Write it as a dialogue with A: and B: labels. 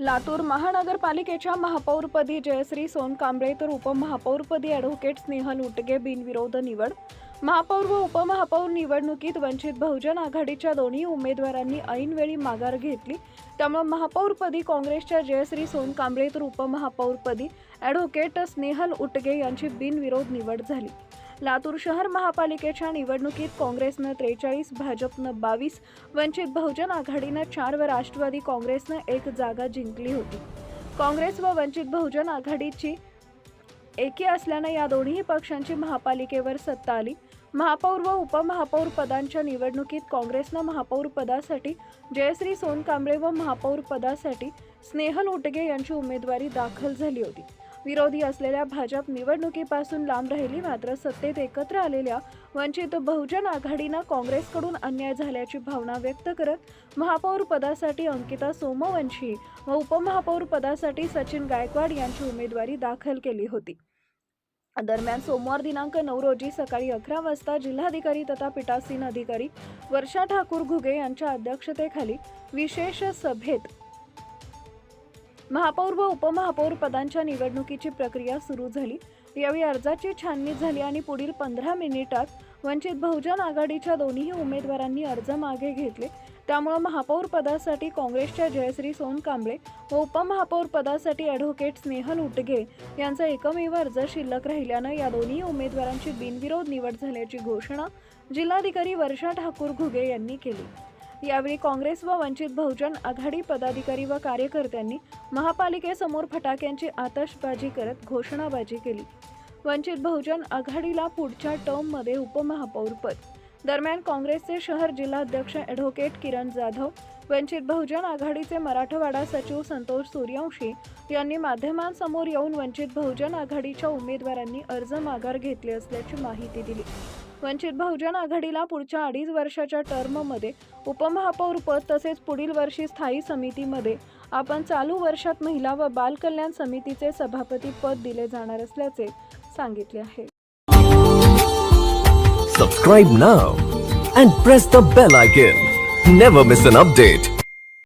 A: लातूर महानगरपालिकेच्या महापौरपदी जयश्री सोनकांबळे तर उपमहापौरपदी ॲडव्होकेट स्नेहल उटगे बिनविरोध निवड. महापौर व उपमहापौर निवडणुकीत वंचित बहुजन आघाडीच्या दोन्ही उमेदवारांनी ऐनवेळी माघार घेतली. त्यामुळे महापौरपदी काँग्रेसच्या जयश्री सोनकांबळे तर उपमहापौरपदी ॲडव्होकेट स्नेहल उटगे यांची बिनविरोध निवड झाली. लातूर शहर महापालिकेच्या निवडणुकीत काँग्रेसनं त्रेचाळीस भाजपनं बावीस वंचित बहुजन आघाडीनं चार व राष्ट्रवादी काँग्रेसनं एक जागा जिंकली होती. काँग्रेस व वंचित बहुजन आघाडीची एकी असल्यानं या दोन्ही पक्षांची महापालिकेवर सत्ता आली. महापौर व उपमहापौर पदांच्या निवडणुकीत काँग्रेसनं महापौर पदासाठी जयश्री सोनकांबळे व महापौर पदासाठी स्नेहल उटगे यांची उमेदवारी दाखल झाली होती. विरोधी असलेल्या भाजप निवडणुकीपासून लांब राहिली मात्र सत्तेत एकत्र आलेल्या वंचित बहुजन आघाडीनं काँग्रेसकडून अन्याय झाल्याची भावना व्यक्त करत महापौर पदासाठी अंकिता सोमवंशी व उपमहापौर पदासाठी सचिन गायकवाड यांची उमेदवारी दाखल केली होती. दरम्यान सोमवार दिनांक नऊ रोजी सकाळी अकरा वाजता जिल्हाधिकारी तथा पीठासीन अधिकारी वर्षा ठाकूर घुगे यांच्या अध्यक्षतेखाली विशेष सभेत महापौर व उपमहापौर पदांच्या निवडणुकीची प्रक्रिया सुरू झाली. यावेळी अर्जाची छाननी झाली आणि पुढील पंधरा मिनिटात वंचित बहुजन आघाडीच्या दोन्ही उमेदवारांनी अर्ज मागे घेतले. त्यामुळे महापौर पदासाठी काँग्रेसच्या जयश्री सोनकांबळे व उपमहापौर पदासाठी ॲडव्होकेट स्नेहल उटगे यांचा एकमेव अर्ज शिल्लक राहिल्यानं या दोन्ही उमेदवारांची बिनविरोध निवड झाल्याची घोषणा जिल्हाधिकारी वर्षा ठाकूर घुगे यांनी केली. यावेळी काँग्रेस व वंचित बहुजन आघाडी पदाधिकारी व कार्यकर्त्यांनी महापालिकेसमोर फटाक्यांची आतषबाजी करत घोषणाबाजी केली. वंचित बहुजन आघाडीला पुढच्या टर्ममध्ये उपमहापौरपद दरम्यान काँग्रेसचे शहर जिल्हाध्यक्ष ॲडव्होकेट किरण जाधव वंचित बहुजन आघाडीचे मराठवाडा सचिव संतोष सूर्यवंशी यांनी माध्यमांसमोर येऊन वंचित बहुजन आघाडीच्या उमेदवारांनी अर्ज माघार घेतले असल्याची माहिती दिली. वंचित बहुजन आघाडीला पुढच्या अडीच वर्षाच्या टर्ममध्ये उपमहापौर पद तसेच पुढील वर्षी स्थायी समितीमध्ये आपण चालू वर्षात महिला व बाल कल्याण समितीचे सभापती पद दिले जाणार असल्याचे सांगितले आहे.
B: Subscribe now and press the bell icon never miss an update